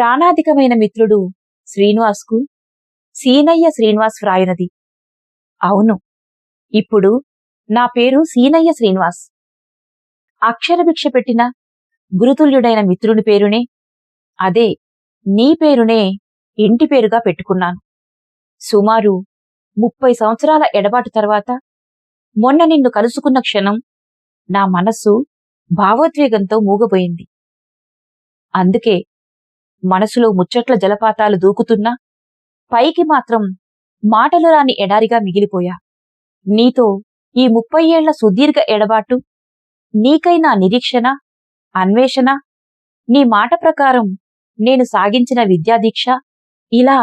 ప్రాణాధికమైన మిత్రుడు శ్రీనివాస్కు సీనయ్య శ్రీనివాస్ వ్రాయునది. అవును ఇప్పుడు నా పేరు సీనయ్య శ్రీనివాస్. అక్షరభిక్ష పెట్టిన గురుతుల్యుడైన మిత్రుని పేరునే అదే నీ పేరునే ఇంటి పేరుగా పెట్టుకున్నాను. సుమారు ముప్పై సంవత్సరాల ఎడబాటు తర్వాత మొన్న నిన్ను కలుసుకున్న క్షణం నా మనస్సు భావోద్వేగంతో మూగబోయింది. అందుకే మనసులో ముచ్చట్ల జలపాతాలు దూకుతున్నా పైకి మాత్రం మాటలు రాని ఎడారిగా మిగిలిపోయా. నీతో ఈ ముప్పై ఏళ్ళ సుదీర్ఘ ఎడబాటు నీకై నా నిరీక్షణ అన్వేషణ నీ మాట ప్రకారం నేను సాగించిన విద్యాదీక్ష ఇలా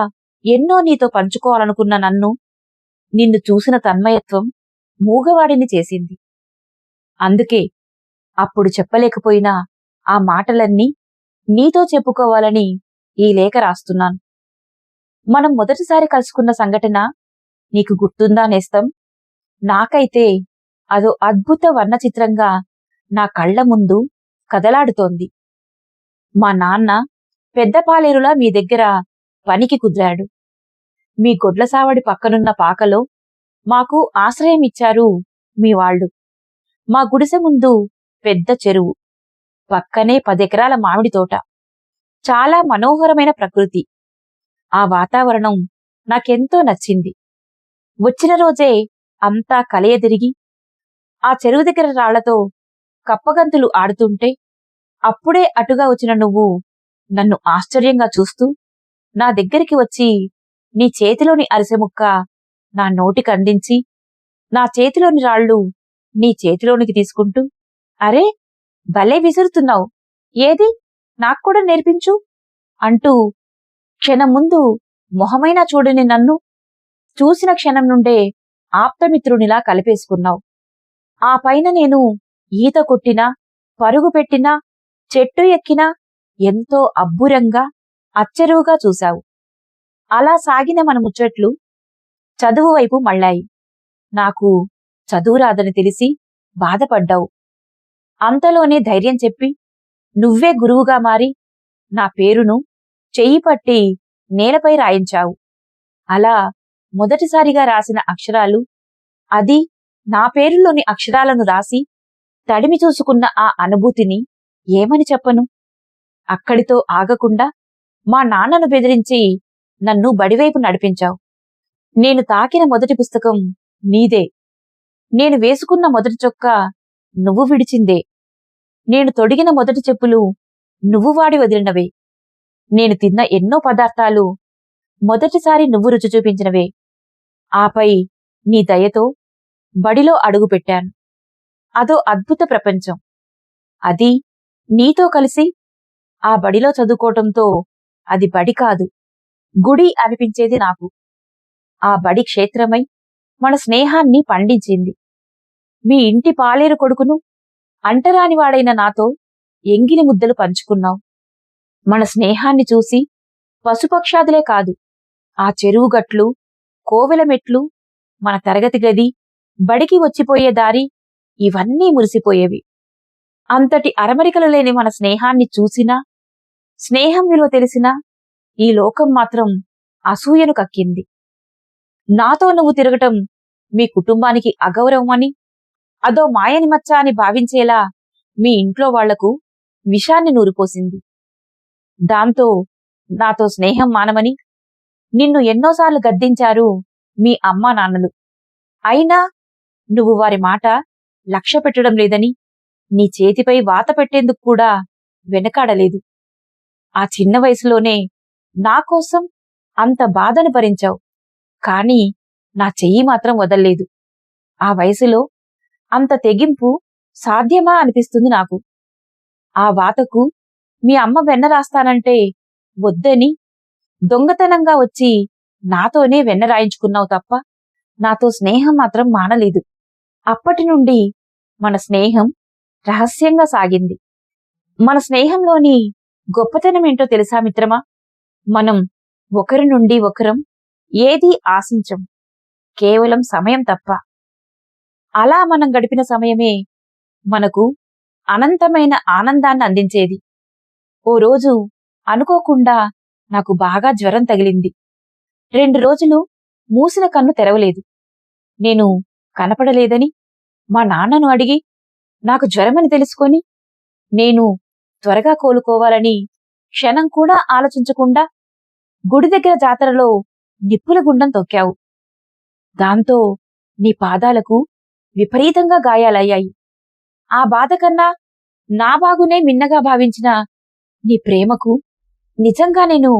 ఎన్నో నీతో పంచుకోవాలనుకున్న నన్ను నిన్ను చూసిన తన్మయత్వం మూగవాడిని చేసింది. అందుకే అప్పుడు చెప్పలేకపోయినా ఆ మాటలన్నీ నీతో చెప్పుకోవాలని ఈ లేఖ రాస్తున్నాను. మనం మొదటిసారి కలుసుకున్న సంఘటన నీకు గుర్తుందా నేస్తం? నాకైతే అదో అద్భుత వర్ణచిత్రంగా నా కళ్ళ ముందు కదలాడుతోంది. మా నాన్న పెద్ద పాలేరులా మీ దగ్గర పనికి కుదిరాడు. మీ గొడ్ల సావడి పక్కనున్న పాకలో మాకు ఆశ్రయం ఇచ్చారు మీ వాళ్ళు. మా గుడిసె ముందు పెద్ద చెరువు. పక్కనే పదెకరాల మామిడి తోట. చాలా మనోహరమైన ప్రకృతి. ఆ వాతావరణం నాకెంతో నచ్చింది. వచ్చిన రోజే అంతా కలయదిరిగి ఆ చెరువు దగ్గర రాళ్ళతో కప్పగంతులు ఆడుతుంటే అప్పుడే అటుగా వచ్చిన నువ్వు నన్ను ఆశ్చర్యంగా చూస్తూ నా దగ్గరికి వచ్చి నీ చేతిలోని అరిసెముక్క నా నోటికి అందించి నా చేతిలోని రాళ్ళు నీ చేతిలోనికి తీసుకుంటూ అరే భలే విసురుతున్నావు. ఏది? నాకు కూడా నేర్పించు. అంటూ క్షణం ముందు మొహమైనా చూడని నన్ను చూసిన క్షణం నుండే ఆప్తమిత్రునిలా కలిపేసుకున్నావు. ఆ పైన నేను ఈత కొట్టినా పరుగు పెట్టినా చెట్టు ఎక్కినా ఎంతో అబ్బురంగా అచ్చరువుగా చూశావు. అలా సాగిన మన ముచ్చట్లు చదువు వైపు మళ్ళాయి. నాకు చదువు రాదని తెలిసి బాధపడ్డావు. అంతలోనే ధైర్యం చెప్పి నువ్వే గురువుగా మారి నా పేరును చెయ్యి పట్టి నేలపై రాయించావు. అలా మొదటిసారిగా రాసిన అక్షరాలు అది నా పేరులోని అక్షరాలను రాసి తడిమి చూసుకున్న ఆ అనుభూతిని ఏమని చెప్పను? అక్కడితో ఆగకుండా మా నాన్నను బెదిరించి నన్ను బడివైపు నడిపించావు. నేను తాకిన మొదటి పుస్తకం నీదే. నేను వేసుకున్న మొదటి చొక్కా నువ్వు విడిచిందే. నేను తొడిగిన మొదటి చెప్పులు నువ్వు వాడి వదిలినవే. నేను తిన్న ఎన్నో పదార్థాలు మొదటిసారి నువ్వు రుచి చూపించినవే. ఆపై నీ దయతో బడిలో అడుగుపెట్టాను అదో అద్భుత ప్రపంచం. అది నీతో కలిసి ఆ బడిలో చదువుకోవటంతో అది బడి కాదు గుడి అనిపించేది నాకు. ఆ బడి క్షేత్రమై మన స్నేహాన్ని పండించింది. మీ ఇంటి పాలేరు కొడుకును అంటరానివాడైన నాతో ఎంగిలి ముద్దలు పంచుకున్నావు. మన స్నేహాన్ని చూసి పశుపక్షాదులే కాదు ఆ చెరువు గట్లు కోవెల మెట్లు మన తరగతి గది బడికి వచ్చిపోయే దారి ఇవన్నీ మురిసిపోయేవి. అంతటి అరమరికలు లేని మన స్నేహాన్ని చూసినా స్నేహం విలువ తెలిసినా ఈ లోకం మాత్రం అసూయను కక్కింది. నాతో నువ్వు తిరగటం మీ కుటుంబానికి అగౌరవమని అదో మాయని మచ్చ అని భావించేలా మీ ఇంట్లో వాళ్ళకు విషాన్ని నూరిపోసింది. దాంతో నాతో స్నేహం మానమని నిన్ను ఎన్నోసార్లు గద్దించారు మీ అమ్మా నాన్నలు. అయినా నువ్వు వారి మాట లక్ష్య పెట్టడం లేదని నీ చేతిపై వాత పెట్టేందుకు కూడా వెనకాడలేదు. ఆ చిన్న వయసులోనే నా కోసం అంత బాధను భరించావు. కాని నా చెయ్యి మాత్రం వదల్లేదు. ఆ వయసులో అంత తెగింపు సాధ్యమా అనిపిస్తుంది నాకు. ఆ వాతకు మీ అమ్మ వెన్న రాస్తానంటే వద్దని దొంగతనంగా వచ్చి నాతోనే వెన్న రాయించుకున్నావు తప్ప నాతో స్నేహం మాత్రం మానలేదు. అప్పటి నుండి మన స్నేహం రహస్యంగా సాగింది. మన స్నేహంలోని గొప్పతనం ఏంటో తెలుసా మిత్రమా? మనం ఒకరి నుండి ఒకరం ఏదీ ఆశించం. కేవలం సమయం తప్ప. అలా మనం గడిపిన సమయమే మనకు అనంతమైన ఆనందాన్ని అందించేది. ఓ రోజు అనుకోకుండా నాకు బాగా జ్వరం తగిలింది. రెండు రోజులు మూసిన కన్ను తెరవలేదు. నేను కనపడలేదని మా నాన్నను అడిగి నాకు జ్వరమని తెలుసుకొని నేను త్వరగా కోలుకోవాలని క్షణం కూడా ఆలోచించకుండా గుడి దగ్గర జాతరలో నిప్పుల గుండం తొక్కావు. దాంతో నీ పాదాలకు విపరీతంగా గాయాలయ్యాయి. ఆ బాధ కన్నా నా బాగునే మిన్నగా భావించిన నీ ప్రేమకు నిజంగా నేను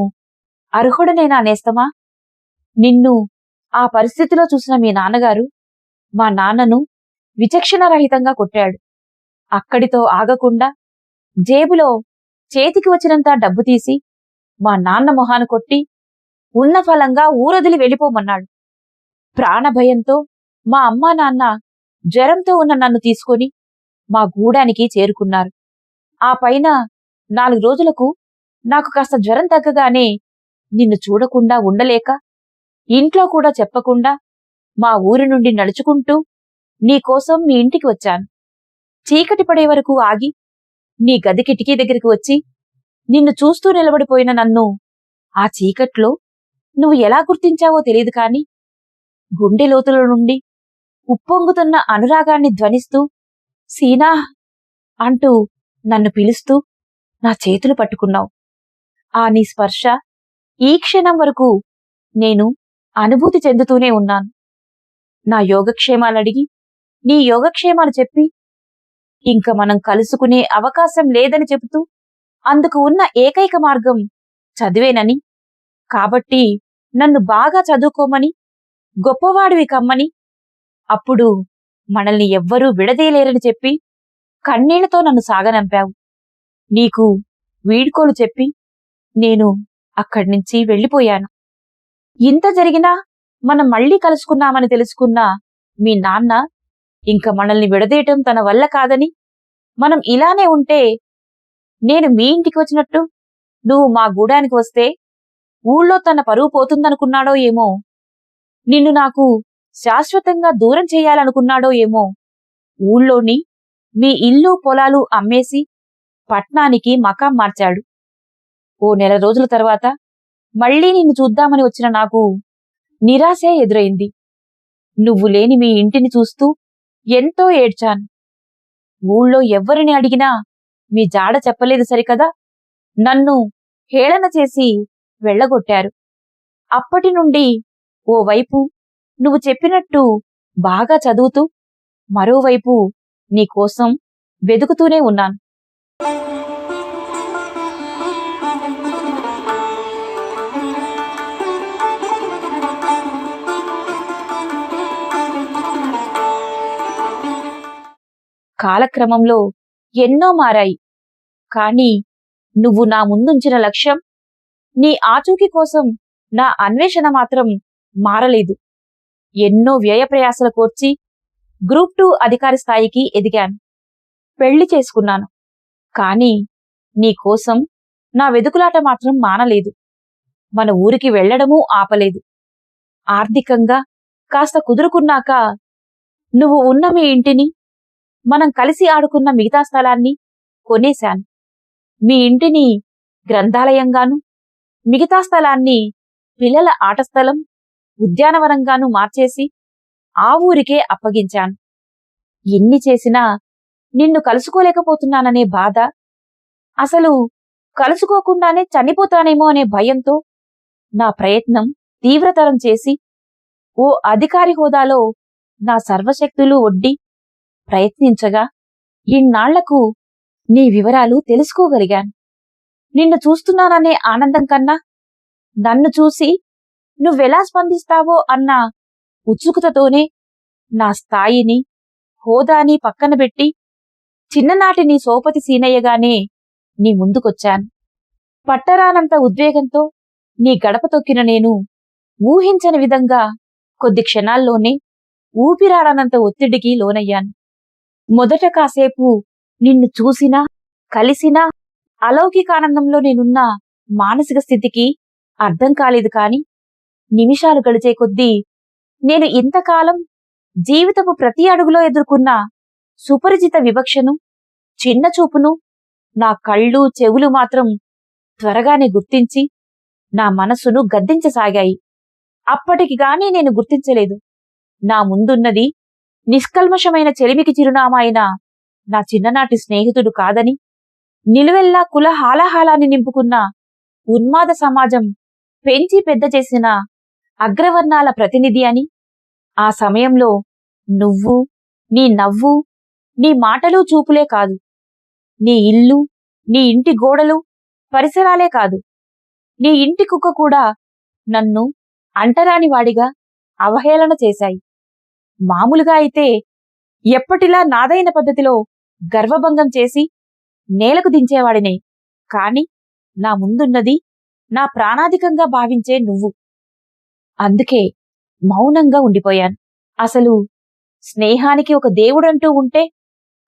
అర్హుడనేనా నేస్తమా? నిన్ను ఆ పరిస్థితిలో చూసిన మీ నాన్నగారు మా నాన్నను విచక్షణరహితంగా కొట్టాడు. అక్కడితో ఆగకుండా జేబులో చేతికి వచ్చినంత డబ్బు తీసి మా నాన్న మొహాను కొట్టి ఉన్న ఫలంగా ఊరొదిలి వెళ్ళిపోమన్నాడు. ప్రాణభయంతో మా అమ్మా నాన్న జ్వరంతో ఉన్న నన్ను తీసుకొని మా గూడానికి చేరుకున్నారు. ఆ పైన నాలుగు రోజులకు నాకు కాస్త జ్వరం తగ్గగానే నిన్ను చూడకుండా ఉండలేక ఇంట్లో కూడా చెప్పకుండా మా ఊరి నుండి నడుచుకుంటూ నీకోసం మీ ఇంటికి వచ్చాను. చీకటి పడే వరకు ఆగి నీ గది కిటికీ దగ్గరికి వచ్చి నిన్ను చూస్తూ నిలబడిపోయిన నన్ను ఆ చీకట్లో నువ్వు ఎలా గుర్తించావో తెలియదు కాని గుండె లోతుల నుండి ఉప్పొంగుతున్న అనురాగాన్ని ధ్వనిస్తూ సీనా అంటూ నన్ను పిలుస్తూ నా చేతులు పట్టుకున్నావు. ఆ నీ స్పర్శ ఈ క్షణం వరకు నేను అనుభూతి చెందుతూనే ఉన్నాను. నా యోగక్షేమాలు అడిగి నీ యోగక్షేమాలు చెప్పి ఇంక మనం కలుసుకునే అవకాశం లేదని చెబుతూ అందుకు ఉన్న ఏకైక మార్గం చదివేనని. కాబట్టి నన్ను బాగా చదువుకోమని గొప్పవాడివి కమ్మని అప్పుడు మనల్ని ఎవ్వరూ విడదీయలేరని చెప్పి కన్నీళ్ళతో నన్ను సాగనంపావు. నీకు వీడ్కోలు చెప్పి నేను అక్కడి నుంచి వెళ్ళిపోయాను. ఇంత జరిగినా మనం మళ్ళీ కలుసుకున్నామని తెలుసుకున్న మీ నాన్న ఇంక మనల్ని విడదీయటం తన వల్ల కాదని మనం ఇలానే ఉంటే నేను మీ ఇంటికి వచ్చినట్టు నువ్వు మా గూడానికి వస్తే ఊళ్ళో తన పరువు పోతుందనుకున్నాడో ఏమో నిన్ను నాకు శాశ్వతంగా దూరం చేయాలనుకున్నాడో ఏమో. ఊళ్ళోని మీ ఇల్లు పొలాలు అమ్మేసి పట్నానికి మకాం మార్చాడు. ఓ నెల రోజుల తర్వాత మళ్ళీ నిన్ను చూద్దామని వచ్చిన నాకు నిరాశే ఎదురైంది. నువ్వు లేని మీ ఇంటిని చూస్తూ ఎంతో ఏడ్చాను. ఊళ్ళో ఎవ్వరిని అడిగినా మీ జాడ చెప్పలేదు సరికదా? నన్ను హేళన చేసి వెళ్ళగొట్టారు. అప్పటి నుండి ఓవైపు నువ్వు చెప్పినట్టు బాగా చదువుతూ మరోవైపు నీకోసం వెదుకుతూనే ఉన్నాను. కాలక్రమంలో ఎన్నో మారాయి. కాని నువ్వు నా ముందుంచిన లక్ష్యం నీ ఆచూకీ కోసం నా అన్వేషణ మాత్రం మారలేదు. ఎన్నో వ్యయప్రయాసలు కోర్చి గ్రూప్ టూ అధికారి స్థాయికి ఎదిగాను. పెళ్ళి చేసుకున్నాను. కాని నీకోసం నా వెదుకులాట మాత్రం మానలేదు. మన ఊరికి వెళ్ళడమూ ఆపలేదు. ఆర్థికంగా కాస్త కుదురుకున్నాక నువ్వు ఉన్న మీ ఇంటిని మనం కలిసి ఆడుకున్న మిగతా స్థలాన్ని కొనేశాను. మీ ఇంటిని గ్రంథాలయంగాను మిగతా స్థలాన్ని పిల్లల ఆట స్థలం ఉద్యానవనంగాను మార్చేసి ఆ ఊరికే అప్పగించాను. ఎన్ని చేసినా నిన్ను కలుసుకోలేకపోతున్నాననే బాధ అసలు కలుసుకోకుండానే చనిపోతానేమో అనే భయంతో నా ప్రయత్నం తీవ్రతరం చేసి ఓ అధికారి హోదాలో నా సర్వశక్తులు ఒడ్డి ప్రయత్నించగా ఇన్నాళ్ళకు నీ వివరాలు తెలుసుకోగలిగాను. నిన్ను చూస్తున్నాననే ఆనందం కన్నా నన్ను చూసి నువ్వెలా స్పందిస్తావో అన్న ఉత్సుకతతోనే నా స్థాయిని హోదాని పక్కన పెట్టి చిన్ననాటి నీ సోపతి సీనయ్యగానే నీ ముందుకొచ్చాను. పట్టరానంత ఉద్వేగంతో నీ గడప తొక్కిన నేను ఊహించని విధంగా కొద్ది క్షణాల్లోనే ఊపిరాడనంత ఒత్తిడికి లోనయ్యాను. మొదట కాసేపు నిన్ను చూసినా కలిసినా అలౌకికానందంలో నేనున్న మానసిక స్థితికి అర్థం కాలేదు కాని నిమిషాలు గడిచే కొద్దీ నేను ఇంతకాలం జీవితపు ప్రతి అడుగులో ఎదుర్కొన్న సుపరిచిత వివక్షను చిన్న చూపును నా కళ్ళు చెవులు మాత్రం త్వరగానే గుర్తించి నా మనసును గద్దించసాగాయి. అప్పటికిగానే నేను గుర్తించలేదు. నా ముందున్నది నిష్కల్మషమైన చెలిమికి చిరునామా అయిన నా చిన్ననాటి స్నేహితుడు కాదని నిలువెల్లా కుల హాలాహాలాన్ని నింపుకున్న ఉన్మాద సమాజం పెంచి పెద్ద చేసిన అగ్రవర్ణాల ప్రతినిధి అని? ఆ సమయంలో నువ్వు నీ నవ్వు నీ మాటలు చూపులే కాదు. నీ ఇల్లు నీ ఇంటి గోడలు పరిసరాలే కాదు. నీ ఇంటి కుక్క కూడా నన్ను అంటరానివాడిగా అవహేళన చేశాయి. మామూలుగా అయితే ఎప్పటిలా నాదైన పద్ధతిలో గర్వభంగం చేసి నేలకు దించేవాడినే. కాని నా ముందున్నది నా ప్రాణాధికంగా భావించే నువ్వు. అందుకే మౌనంగా ఉండిపోయాను. అసలు స్నేహానికి ఒక దేవుడంటూ ఉంటే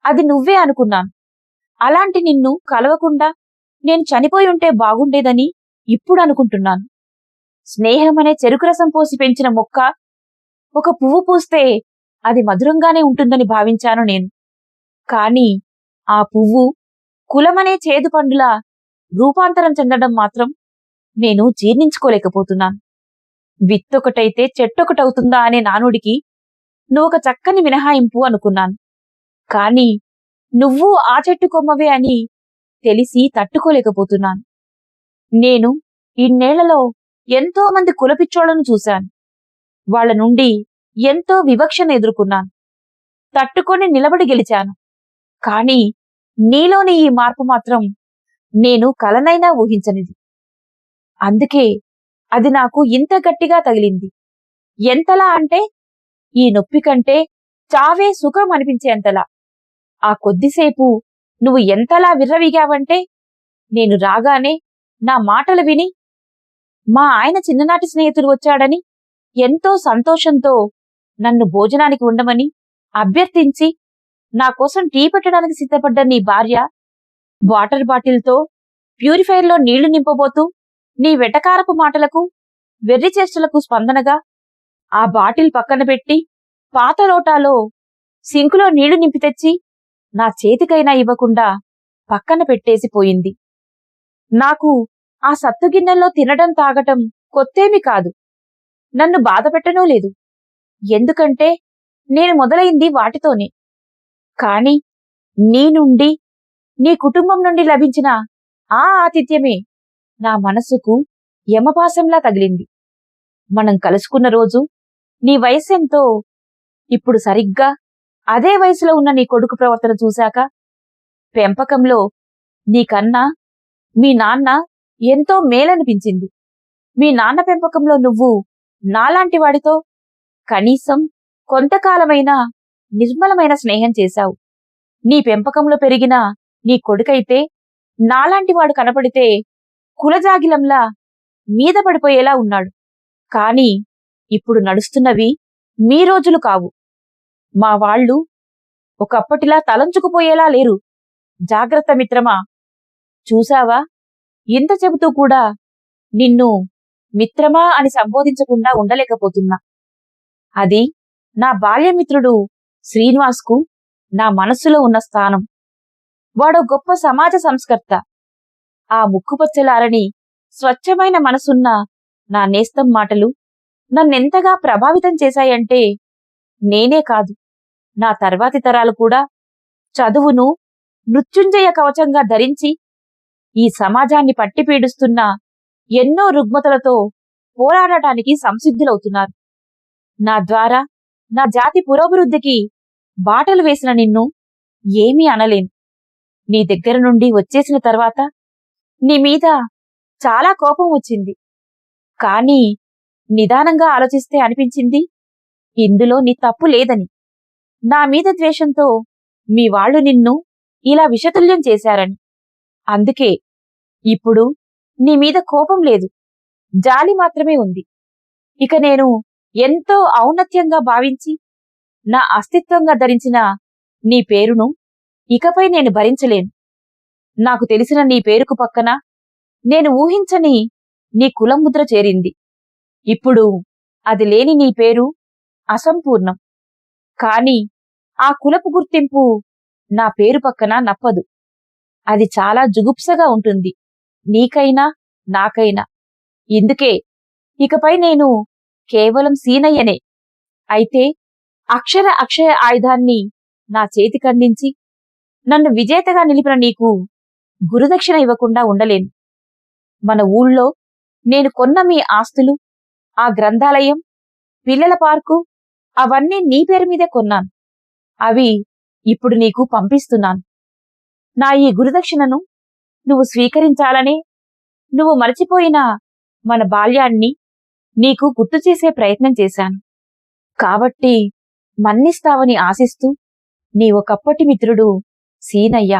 అది నువ్వే అనుకున్నాను. అలాంటి నిన్ను కలవకుండా నేను చనిపోయి ఉంటే బాగుండేదని ఇప్పుడు అనుకుంటున్నాను. స్నేహమనే చెరుకు రసం పోసి పెంచిన మొక్క ఒక పువ్వు పూస్తే అది మధురంగానే ఉంటుందని భావించాను నేను. కాని ఆ పువ్వు కులమనే చేదు పండులా రూపాంతరం చెందడం మాత్రం నేను జీర్ణించుకోలేకపోతున్నాను. విత్తొకటైతే చెట్టొకటవుతుందా అనే నానుడికి నువ్వొక చక్కని మినహాయింపు అనుకున్నాను. కాని నువ్వు ఆ చెట్టు కొమ్మవే అని తెలిసి తట్టుకోలేకపోతున్నాను. నేను ఇన్నేళ్ళలో ఎంతో మంది కులపిచ్చోళ్ళను చూశాను. వాళ్ళ నుండి ఎంతో వివక్షను ఎదుర్కొన్నాను. తట్టుకొని నిలబడి గెలిచాను. కాని నీలోని ఈ మార్పు మాత్రం నేను కలనైనా ఊహించనిది. అందుకే అది నాకు ఇంత గట్టిగా తగిలింది. ఎంతలా అంటే ఈ నొప్పి కంటే చావే సుఖం అనిపించేంతలా. ఆ కొద్దిసేపు నువ్వు ఎంతలా విర్రవీగావంటే నేను రాగానే నా మాటలు విని మా ఆయన చిన్ననాటి స్నేహితుడు వచ్చాడని ఎంతో సంతోషంతో నన్ను భోజనానికి ఉండమని అభ్యర్థించి నా కోసం టీ పెట్టడానికి సిద్ధపడ్డ నీ భార్య వాటర్ బాటిల్తో ప్యూరిఫైర్లో నీళ్ళు నింపబోతూ నీ వెటకారపు మాటలకు వెర్రి చేష్టలకు స్పందనగా ఆ బాటిల్ పక్కన పెట్టి పాత లోటాలో సింకులో నీళ్ళు నింపి తెచ్చి నా చేతికైనా ఇవ్వకుండా పక్కన పెట్టేసి పోయింది. నాకు ఆ సత్తుగిన్నెల్లో తినడం తాగటం కొత్తేమి కాదు. నన్ను బాధపెట్టనూ లేదు. ఎందుకంటే నేను మొదలైంది వాటితోనే. కాని నీ నుండి నీ కుటుంబం నుండి లభించిన ఆ ఆతిథ్యమే నా మనసుకు యమపాశంలా తగిలింది. మనం కలుసుకున్న రోజు నీ వయసెంతో ఇప్పుడు సరిగ్గా అదే వయసులో ఉన్న నీ కొడుకు ప్రవర్తన చూశాక పెంపకంలో నీకన్నా మీ నాన్న ఎంతో మేలనిపించింది. మీ నాన్న పెంపకంలో నువ్వు నాలాంటి వాడితో కనీసం కొంతకాలమైనా నిర్మలమైన స్నేహం చేశావు. నీ పెంపకంలో పెరిగిన నీ కొడుకైతే నాలాంటి వాడు కనపడితే కులజాగిలంలా మీద పడిపోయేలా ఉన్నాడు. కాని ఇప్పుడు నడుస్తున్నవి మీ రోజులు కావు. మా వాళ్ళు ఒకప్పటిలా తలంచుకుపోయేలా లేరు. జాగ్రత్త మిత్రమా! చూశావా? ఇంత చెబుతూ కూడా నిన్ను మిత్రమా అని సంబోధించకుండా ఉండలేకపోతున్నా. అది నా బాల్యమిత్రుడు శ్రీనివాస్కు నా మనస్సులో ఉన్న స్థానం. వాడో గొప్ప సమాజ సంస్కర్త. ఆ ముక్కుపచ్చలారని స్వచ్ఛమైన మనసున్న నా నేస్తం మాటలు నన్నెంతగా ప్రభావితం చేశాయంటే నేనే కాదు. నా తర్వాతి తరాలు కూడా చదువును మృత్యుంజయ కవచంగా ధరించి ఈ సమాజాన్ని పట్టిపీడుస్తున్న ఎన్నో రుగ్మతలతో పోరాడటానికి సంసిద్ధులవుతున్నారు. నా ద్వారా నా జాతి పురోభివృద్ధికి బాటలు వేసిన నిన్ను ఏమీ అనలేను. నీ దగ్గర నుండి వచ్చేసిన తర్వాత నీ మీద చాలా కోపం వచ్చింది. కానీ నిదానంగా ఆలోచిస్తే అనిపించింది ఇందులో నీ తప్పు లేదని. నా మీద ద్వేషంతో మీ వాళ్ళు నిన్ను ఇలా విషతుల్యం చేశారని. అందుకే ఇప్పుడు నీ మీద కోపం లేదు జాలి మాత్రమే ఉంది. ఇక నేను ఎంతో ఔన్నత్యంగా భావించి నా అస్తిత్వంగా ధరించిన నీ పేరును ఇకపై నేను భరించలేను. నాకు తెలిసిన నీ పేరుకు పక్కన నేను ఊహించని నీ కులముద్ర చేరింది. ఇప్పుడు అది లేని నీ పేరు అసంపూర్ణం. కాని ఆ కులపు గుర్తింపు నా పేరు పక్కన నప్పదు. అది చాలా జుగుప్సగా ఉంటుంది. నీకైనా నాకైనా. ఇందుకే ఇకపై నేను కేవలం సీనయ్యనే. అయితే అక్షర అక్షయ ఆయుధాన్ని నా చేతికందించి నన్ను విజేతగా నిలిపిన నీకు గురుదక్షిణ ఇవ్వకుండా ఉండలేను. మన ఊళ్ళో నేను కొన్న మీ ఆస్తులు ఆ గ్రంథాలయం పిల్లల పార్కు అవన్నీ నీ పేరు మీదే కొన్నాను. అవి ఇప్పుడు నీకు పంపిస్తున్నాను. నా ఈ గురుదక్షిణను నువ్వు స్వీకరించాలనే నువ్వు మరచిపోయిన మన బాల్యాన్ని నీకు గుర్తు చేసే ప్రయత్నం చేశాను. కాబట్టి మన్నిస్తావని ఆశిస్తూ నీ ఒకప్పటి మిత్రుడు సీనయ్య